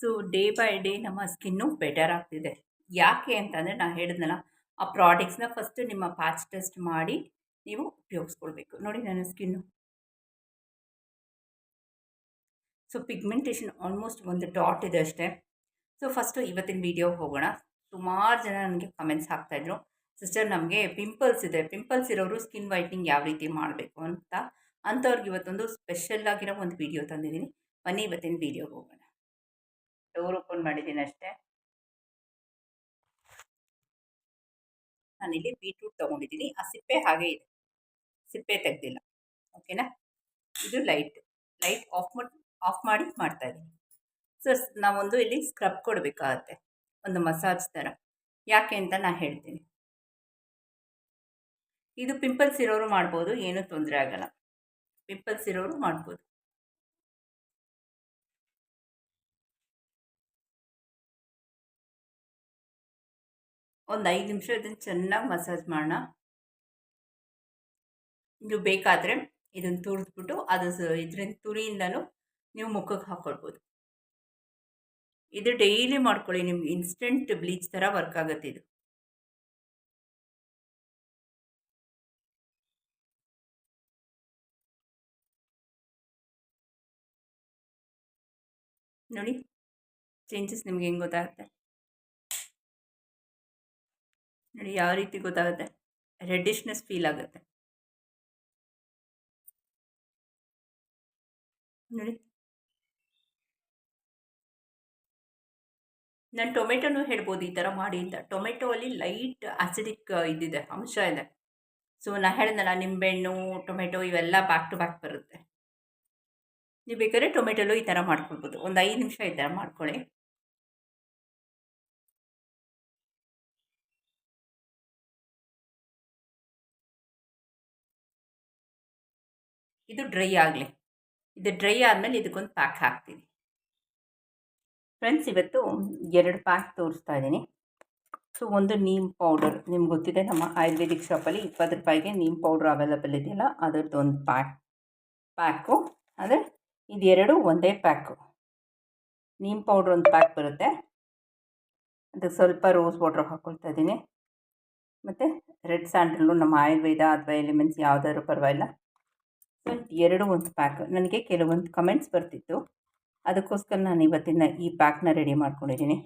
So day by day ನಮ್ಮ skin better ಆಗ್ತಿದೆ. ಯಾಕೆ ಅಂತಂದರೆ ನಾನು ಹೇಳಿದ್ನಲ್ಲ, ಆ ಪ್ರಾಡಕ್ಟ್ಸ್ನ ಫಸ್ಟ್ ನಿಮ್ಮ ಪ್ಯಾಚ್ ಟೆಸ್ಟ್ ಮಾಡಿ ನೀವು ಉಪಯೋಗಿಸ್ಕೊಳ್ಬೇಕು. ನೋಡಿ ನನ್ನ ಸ್ಕಿನ್ನು. ಸೊ ಪಿಗ್ಮೆಂಟೇಷನ್ ಆಲ್ಮೋಸ್ಟ್ ಒಂದು ಡಾಟ್ ಇದೆ ಅಷ್ಟೇ. ಸೊ ಫಸ್ಟು ಇವತ್ತಿನ ವೀಡಿಯೋ ಹೋಗೋಣ. ಸುಮಾರು ಜನ ನನಗೆ ಕಮೆಂಟ್ಸ್ ಹಾಕ್ತಾಯಿದ್ರು ಸಿಸ್ಟರ್, ನಮಗೆ ಪಿಂಪಲ್ಸ್ ಇದೆ. ಪಿಂಪಲ್ಸ್ ಇರೋರು ಸ್ಕಿನ್ ವೈಟ್ನಿಂಗ್ ಯಾವ ರೀತಿ ಮಾಡಬೇಕು ಅಂತ ಅಂಥವ್ರಿಗೆ ಇವತ್ತೊಂದು ಸ್ಪೆಷಲ್ ಆಗಿರೋ ಒಂದು ವೀಡಿಯೋ ತಂದಿದ್ದೀನಿ. ಬನ್ನಿ ಇವತ್ತಿನ ವೀಡಿಯೋಗೆ ಹೋಗೋಣ. ಡೋರ್ ಓಪನ್ ಮಾಡಿದ್ದೀನಿ ಅಷ್ಟೇ. ನಾನಿಲ್ಲಿ ಬೀಟ್ರೂಟ್ ತೊಗೊಂಡಿದ್ದೀನಿ. ಆ ಸಿಪ್ಪೆ ಹಾಗೆ ಇದೆ. ಸಿಪ್ಪೆ ತೆಗೆದಿಲ್ಲ. ಓಕೆನಾ ಇದು ಲೈಟ್ ಲೈಟ್ ಆಫ್ ಮಾಡಿ ಆಫ್ ಮಾಡಿ ಮಾಡ್ತಾ ಇದ್ದೀನಿ. ಸೊ, ನಾವೊಂದು ಇಲ್ಲಿ ಸ್ಕ್ರಬ್ ಕೊಡಬೇಕಾಗತ್ತೆ. ಒಂದು ಮಸಾಜ್ ಥರ. ಯಾಕೆ ಅಂತ ನಾನು ಹೇಳ್ತೀನಿ. ಇದು ಪಿಂಪಲ್ಸ್ ಇರೋರು ಮಾಡ್ಬೋದು, ಏನೂ ತೊಂದರೆ ಆಗಲ್ಲ. ಪಿಂಪಲ್ಸ್ ಇರೋರು ಮಾಡ್ಬೋದು. ಒಂದು ಐದು ನಿಮಿಷ ಇದನ್ನು ಚೆನ್ನಾಗಿ ಮಸಾಜ್ ಮಾಡೋಣ ನೀವು ಬೇಕಾದರೆ ಇದನ್ನು ತುರಿದ್ಬಿಟ್ಟು ಅದು ಇದರಿಂದ ತುರಿಯಿಂದಲೂ ನೀವು ಮುಖಕ್ಕೆ ಹಾಕ್ಕೊಳ್ಬೋದು ಇದು ಡೈಲಿ ಮಾಡ್ಕೊಳ್ಳಿ, ನಿಮ್ಗೆ ಇನ್ಸ್ಟೆಂಟ್ ಬ್ಲೀಚ್ ಥರ ವರ್ಕ್ ಆಗುತ್ತೆ ಇದು. ನೋಡಿ, ಚೇಂಜಸ್ ನಿಮ್ಗೆ ಹೆಂಗೆ ಗೊತ್ತಾಗುತ್ತೆ? ನೋಡಿ ಯಾವ ರೀತಿ ಗೊತ್ತಾಗುತ್ತೆ? ರೆಡ್ಡಿಶ್ನೆಸ್ ಫೀಲ್ ಆಗುತ್ತೆ. ನೋಡಿ. ನಾನು ಟೊಮೆಟೊನೂ ಹೇಳ್ಬೋದು ಈ ಥರ ಮಾಡಿ ಅಂತ. ಟೊಮೆಟೊ ಅಲ್ಲಿ ಲೈಟ್ ಆಸಿಡಿಕ್ ಇದಿದೆ ಅಂಶ ಇದೆ. ಸೊ ನಾ ಹೇಳಿದ್ನಲ್ಲ, ನಿಂಬೆಹಣ್ಣು, ಟೊಮೆಟೊ ಇವೆಲ್ಲ ಬ್ಯಾಕ್ ಟು ಬ್ಯಾಕ್ ಬರುತ್ತೆ. ನೀವು ಬೇಕಾದ್ರೆ ಟೊಮೆಟೊಲು ಈ ಥರ ಮಾಡ್ಕೊಳ್ಬೋದು. ಒಂದು ಐದು ನಿಮಿಷ ಈ ಥರ ಮಾಡ್ಕೊಳ್ಳಿ. ಇದು ಡ್ರೈ ಆಗಲಿ. ಇದು ಡ್ರೈ ಆದಮೇಲೆ ಇದಕ್ಕೊಂದು ಪ್ಯಾಕ್ ಹಾಕ್ತೀನಿ. ಫ್ರೆಂಡ್ಸ್ ಇವತ್ತು ಎರಡು ಪ್ಯಾಕ್ ತೋರಿಸ್ತಾ ಇದ್ದೀನಿ. ಸೊ ಒಂದು ನೀಮ್ ಪೌಡರ್ ನಿಮ್ಗೆ ಗೊತ್ತಿದೆ, ನಮ್ಮ ಆಯುರ್ವೇದಿಕ್ ಶಾಪಲ್ಲಿ ಇಪ್ಪತ್ತು ರೂಪಾಯಿಗೆ ನೀಮ್ ಪೌಡ್ರ್ ಅವೈಲಬಲ್ ಇದೆಯಲ್ಲ, ಅದರದ್ದು ಒಂದು ಪ್ಯಾಕ್ ಪ್ಯಾಕು ಅಂದರೆ ಇದೆರಡು ಒಂದೇ ಪ್ಯಾಕು ನೀಮ್ ಪೌಡ್ರ್ ಒಂದು ಪ್ಯಾಕ್ ಬರುತ್ತೆ. ಅದಕ್ಕೆ ಸ್ವಲ್ಪ ರೋಸ್ ವಾಟ್ರ್ ಹಾಕ್ಕೊಳ್ತಾ ಇದ್ದೀನಿ. ಮತ್ತು ರೆಡ್ ಸ್ಯಾಂಡಲ್ಲು ನಮ್ಮ ಆಯುರ್ವೇದ ಅಥವಾ ಎಲಿಮೆಂಟ್ಸ್ ಯಾವುದಾದ್ರು ಪರವಾಗಿಲ್ಲ. ಸೊ ಎರಡು ಒಂದು ಪ್ಯಾಕ್ ನನಗೆ ಕೆಲವೊಂದು ಕಮೆಂಟ್ಸ್ ಬರ್ತಿತ್ತು. ಅದಕ್ಕೋಸ್ಕರ ನಾನು ಇವತ್ತಿನ ಈ ಪ್ಯಾಕ್ನ ರೆಡಿ ಮಾಡ್ಕೊಂಡಿದ್ದೀನಿ.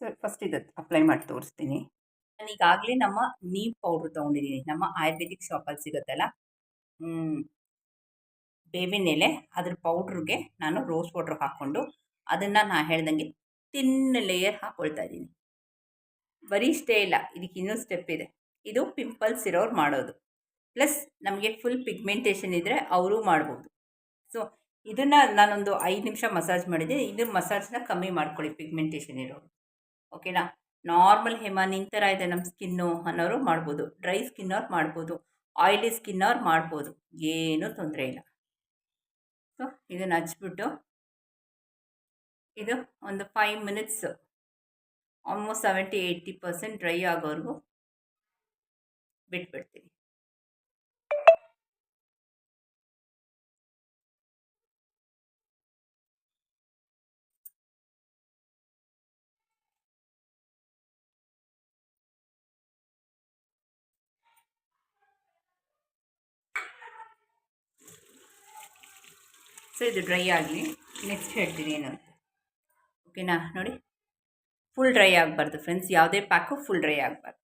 ಸೊ ಫಸ್ಟ್ ಇದು ಅಪ್ಲೈ ಮಾಡಿ ತೋರಿಸ್ತೀನಿ. ನಾನು ಈಗಾಗಲೇ ನಮ್ಮ ನೀಮ್ ಪೌಡ್ರ್ ತೊಗೊಂಡಿದ್ದೀನಿ. ನಮ್ಮ ಆಯುರ್ವೇದಿಕ್ ಶಾಪಲ್ಲಿ ಸಿಗುತ್ತಲ್ಲ? ಬೇವಿನ ಎಲೆ, ಅದ್ರ ಪೌಡ್ರಿಗೆ ನಾನು ರೋಸ್ ವಾಟ್ರ್ ಹಾಕ್ಕೊಂಡು ಅದನ್ನು ನಾನು ಹೇಳ್ದಂಗೆ ತಿನ್ ಲೇಯರ್ ಹಾಕ್ಕೊಳ್ತಾ ಇದ್ದೀನಿ. ಬರೀ ಇಷ್ಟೇ ಇಲ್ಲ, ಇದಕ್ಕೆ ಇನ್ನೂ ಸ್ಟೆಪ್ ಇದೆ. ಇದು ಪಿಂಪಲ್ಸ್ ಇರೋರು ಮಾಡೋದು. ಪ್ಲಸ್ ನಮಗೆ ಫುಲ್ ಪಿಗ್ಮೆಂಟೇಷನ್ ಇದ್ದರೆ ಅವರು ಮಾಡ್ಬೋದು. ಸೊ ಇದನ್ನು ನಾನೊಂದು ಐದು ನಿಮಿಷ ಮಸಾಜ್ ಮಾಡಿದ್ದೆ. ಇದು ಮಸಾಜ್ನ ಕಮ್ಮಿ ಮಾಡ್ಕೊಳ್ಳಿ ಪಿಗ್ಮೆಂಟೇಷನ್ ಇರೋರು. ಓಕೆನಾ ನಾರ್ಮಲ್ ಹೇಮ ಥರ ಇದೆ ನಮ್ಮ ಸ್ಕಿನ್ನು ಅನ್ನೋರು ಮಾಡ್ಬೋದು. ಡ್ರೈ ಸ್ಕಿನ್ ಸ್ಕಿನ್ನವ್ರು ಮಾಡ್ಬೋದು. ಆಯಿಲಿ ಸ್ಕಿನ್ ಸ್ಕಿನ್ನವ್ರು ಮಾಡ್ಬೋದು. ಏನೂ ತೊಂದರೆ ಇಲ್ಲ. ಸೊ ಇದನ್ನು ಹಚ್ಬಿಟ್ಟು ಇದು ಒಂದು five minutes almost seventy eighty percent dry ಆಗೋವರೆಗೂ ಬಿಟ್ಬಿಡ್ತೀನಿ. ಸೊ ಇದು ಡ್ರೈ ಆಗಲಿ. ನೆಕ್ಸ್ಟ್ ಹೇಳ್ತೀನಿ ಏನಂತ ಓಕೆನಾ? ನೋಡಿ. ಫುಲ್ ಡ್ರೈ ಆಗಬಾರ್ದು ಫ್ರೆಂಡ್ಸ್ ಯಾವುದೇ ಪ್ಯಾಕು ಫುಲ್ ಡ್ರೈ ಆಗಬಾರ್ದು.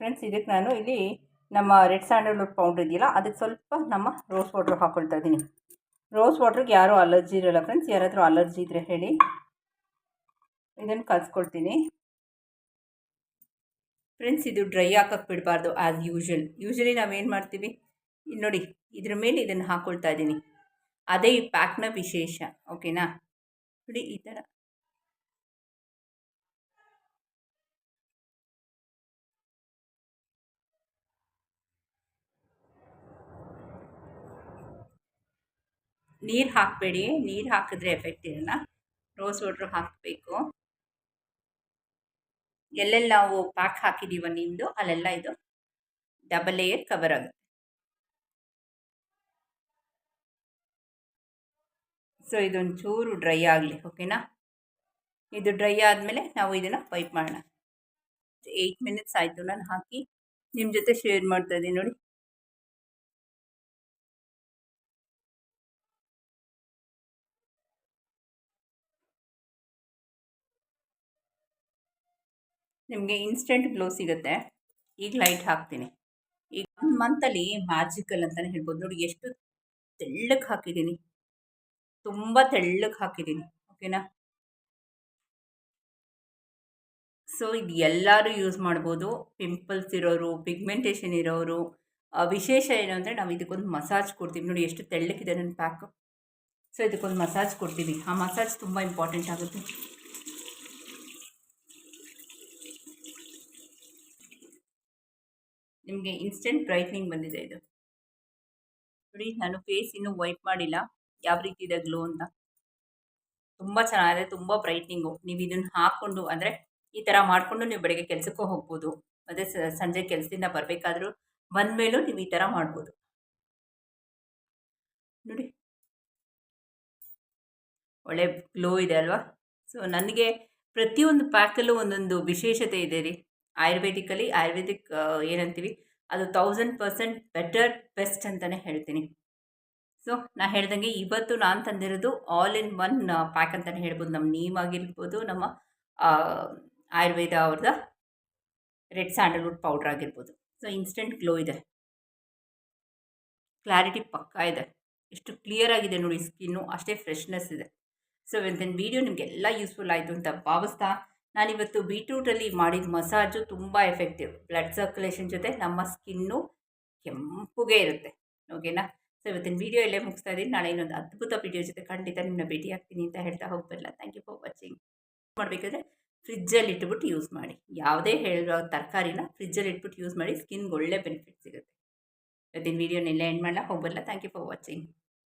ಫ್ರೆಂಡ್ಸ್ ಇದಕ್ಕೆ ನಾನು ಇಲ್ಲಿ ನಮ್ಮ ರೆಡ್ ಸ್ಯಾಂಡಲ್ವುಡ್ ಪೌಡ್ರ್ ಇದೆಯಲ್ಲ ಅದಕ್ಕೆ ಸ್ವಲ್ಪ ನಮ್ಮ ರೋಸ್ ವಾಟ್ರ್ ಹಾಕ್ಕೊಳ್ತಾ ಇದ್ದೀನಿ. ರೋಸ್ ವಾಟ್ರಿಗೆ ಯಾರೂ ಅಲರ್ಜಿ ಇರೋಲ್ಲ ಫ್ರೆಂಡ್ಸ್ ಯಾರಾದರೂ ಅಲರ್ಜಿ ಇದ್ದರೆ ಹೇಳಿ. ಇದನ್ನು ಕಲಿಸ್ಕೊಳ್ತೀನಿ. ಫ್ರೆಂಡ್ಸ್ ಇದು ಡ್ರೈ ಹಾಕಕ್ಕೆ ಬಿಡಬಾರ್ದು ಆ್ಯಸ್ ಯೂಶಲ್ ಯೂಶ್ವಲಿ ನಾವೇನು ಮಾಡ್ತೀವಿ? ನೋಡಿ, ಇದ್ರ ಮೇಲೆ ಇದನ್ನು ಹಾಕ್ಕೊಳ್ತಾ ಇದ್ದೀನಿ. ಅದೇ ಈ ಪ್ಯಾಕ್ನ ವಿಶೇಷ ಓಕೆನಾ ನೋಡಿ ಈ ಥರ ನೀರು ಹಾಕಬೇಡಿ, ನೀರು ಹಾಕಿದ್ರೆ ಎಫೆಕ್ಟ್ ಇರಲ್ಲ. ರೋಸ್ ವಾಟ್ರ್ ಹಾಕಬೇಕು. ಎಲ್ಲೆಲ್ಲಿ ನಾವು ಪ್ಯಾಕ್ ಹಾಕಿದ್ದೀವ ನಿಮ್ಮದು ಅಲ್ಲೆಲ್ಲ ಇದು ಡಬಲ್ ಲೇಯರ್ ಕವರ್ ಆಗುತ್ತೆ. ಸೊ ಇದೊಂದು ಚೂರು ಡ್ರೈ ಆಗಲಿ ಓಕೆನಾ ಇದು ಡ್ರೈ ಆದಮೇಲೆ ನಾವು ಇದನ್ನು ಪೈಪ್ ಮಾಡೋಣ. ಏಯ್ಟ್ ಮಿನಿಟ್ಸ್ ಆಯಿತು, ನಾನು ಹಾಕಿ ನಿಮ್ಮ ಜೊತೆ ಶೇರ್ ಮಾಡ್ತಾ ಇದ್ದೀನಿ ನೋಡಿ. ನಿಮಗೆ ಇನ್ಸ್ಟೆಂಟ್ ಗ್ಲೋ ಸಿಗುತ್ತೆ. ಈಗ ಲೈಟ್ ಹಾಕ್ತೀನಿ. ಈಗ ಮಂತಲ್ಲಿ ಮ್ಯಾಜಿಕಲ್ ಅಂತಲೇ ಹೇಳ್ಬೋದು. ನೋಡಿ, ಎಷ್ಟು ತೆಳ್ಳಗೆ ಹಾಕಿದ್ದೀನಿ. ತುಂಬ ತೆಳ್ಳಗೆ ಹಾಕಿದ್ದೀನಿ ಓಕೆನಾ ಸೊ ಇದು ಎಲ್ಲರೂ ಯೂಸ್ ಮಾಡ್ಬೋದು. ಪಿಂಪಲ್ಸ್ ಇರೋರು ಪಿಗ್ಮೆಂಟೇಷನ್ ಇರೋರು. ವಿಶೇಷ ಏನು ಅಂದರೆ ನಾವು ಇದಕ್ಕೊಂದು ಮಸಾಜ್ ಕೊಡ್ತೀವಿ. ನೋಡಿ ಎಷ್ಟು ತೆಳ್ಳಕ್ಕಿದೆ ನನ್ನ ಪ್ಯಾಕು ಸೊ ಇದಕ್ಕೊಂದು ಮಸಾಜ್ ಕೊಡ್ತೀವಿ. ಆ ಮಸಾಜ್ ತುಂಬ ಇಂಪಾರ್ಟೆಂಟ್ ಆಗುತ್ತೆ. ನಿಮಗೆ ಇನ್ಸ್ಟೆಂಟ್ ಬ್ರೈಟ್ನಿಂಗ್ ಬಂದಿದೆ ಇದು. ನೋಡಿ, ನಾನು ಫೇಸ್ ಇನ್ನೂ ವೈಪ್ ಮಾಡಿಲ್ಲ. ಯಾವ ರೀತಿ ಇದೆ ಗ್ಲೋ ಅಂತ. ತುಂಬ ಚೆನ್ನಾಗಿದೆ, ತುಂಬ ಬ್ರೈಟ್ನಿಂಗು. ನೀವು ಇದನ್ನು ಹಾಕ್ಕೊಂಡು ಅಂದರೆ ಈ ಥರ ಮಾಡಿಕೊಂಡು ನೀವು ಬೆಳಗ್ಗೆ ಕೆಲಸಕ್ಕೂ ಹೋಗ್ಬೋದು. ಅದೇ ಸಂಜೆ ಕೆಲಸದಿಂದ ಬರಬೇಕಾದ್ರೂ ಬಂದ ಮೇಲೂ ನೀವು ಈ ಥರ ಮಾಡ್ಬೋದು. ನೋಡಿ. ಒಳ್ಳೆ ಗ್ಲೋ ಇದೆ ಅಲ್ವಾ? ಸೊ, ನನಗೆ ಪ್ರತಿಯೊಂದು ಪ್ಯಾಕಲ್ಲೂ ಒಂದೊಂದು ವಿಶೇಷತೆ ಇದೆ ರೀ. ಆಯುರ್ವೇದಿಕಲ್ಲಿ, ಆಯುರ್ವೇದಿಕ್ ಏನಂತೀವಿ? ಅದು ತೌಸಂಡ್ ಪರ್ಸೆಂಟ್ ಬೆಟರ್ ಬೆಸ್ಟ್ ಅಂತಲೇ ಹೇಳ್ತೀನಿ. ಸೊ ನಾ ಹೇಳ್ದಂಗೆ ಇವತ್ತು ನಾನು ತಂದಿರೋದು ಆಲ್ ಇನ್ ಒನ್ ಪ್ಯಾಕ್ ಅಂತಲೇ ಹೇಳ್ಬೋದು. ನಮ್ಮ ನೀಮ್ ಆಗಿರ್ಬೋದು, ನಮ್ಮ ಆಯುರ್ವೇದ ಅವ್ರದ ರೆಡ್ ಸ್ಯಾಂಡಲ್ವುಡ್ ಪೌಡ್ರ್ ಆಗಿರ್ಬೋದು. ಸೊ ಇನ್ಸ್ಟೆಂಟ್ ಗ್ಲೋ ಇದೆ. ಕ್ಲಾರಿಟಿ ಪಕ್ಕಾ ಇದೆ. ಎಷ್ಟು ಕ್ಲಿಯರ್ ಆಗಿದೆ ನೋಡಿ ಸ್ಕಿನ್ನು ಅಷ್ಟೇ ಫ್ರೆಶ್ನೆಸ್ ಇದೆ. ಸೊ ಇವತ್ತಿನ ವೀಡಿಯೋ ನಿಮಗೆಲ್ಲ ಯೂಸ್ಫುಲ್ ಆಯಿತು ಅಂತ ಭಾವಿಸ್ತಾ ನಾನಿವತ್ತು ಬೀಟ್ರೂಟಲ್ಲಿ ಮಾಡಿದ ಮಸಾಜು ತುಂಬ ಎಫೆಕ್ಟಿವ್ ಬ್ಲಡ್ ಸರ್ಕ್ಯುಲೇಷನ್ ಜೊತೆ ನಮ್ಮ ಸ್ಕಿನ್ನು ಕೆಂಪುಗೆ ಇರುತ್ತೆ. ಓಕೆನಾ ಸೊ ಇವತ್ತಿನ ವೀಡಿಯೋ ಇಲ್ಲೇ ಮುಗಿಸ್ತಾ ಇದ್ದೀನಿ. ನಾಳೆ ಇನ್ನೊಂದು ಅದ್ಭುತ ವೀಡಿಯೋ ಜೊತೆ ಖಂಡಿತ ನಿಮ್ಮನ್ನ ಭೇಟಿ ಆಗ್ತೀನಿ ಅಂತ ಹೇಳ್ತಾ ಹೋಗ್ಬಿಡಲ್ಲ ಥ್ಯಾಂಕ್ ಯು ಫಾರ್ ವಾಚಿಂಗ್ ಮಾಡಬೇಕಾದ್ರೆ ಫ್ರಿಜ್ಜಲ್ಲಿ ಇಟ್ಬಿಟ್ಟು ಯೂಸ್ ಮಾಡಿ. ಯಾವುದೇ ಹೇಳಿರೋ ತರಕಾರಿನ ಫ್ರಿಜ್ಜಲ್ಲಿ ಇಟ್ಬಿಟ್ಟು ಯೂಸ್ ಮಾಡಿ. ಸ್ಕಿನ್ಗೆ ಒಳ್ಳೆ ಬೆನಿಫಿಟ್ ಸಿಗುತ್ತೆ. ಇವತ್ತಿನ ವೀಡಿಯೋನೆಲ್ಲ ಎಂಡ್ ಮಾಡಲ್ಲ ಹೋಗ್ಬಿಡಲ್ಲ ಥ್ಯಾಂಕ್ ಯು ಫಾರ್ ವಾಚಿಂಗ್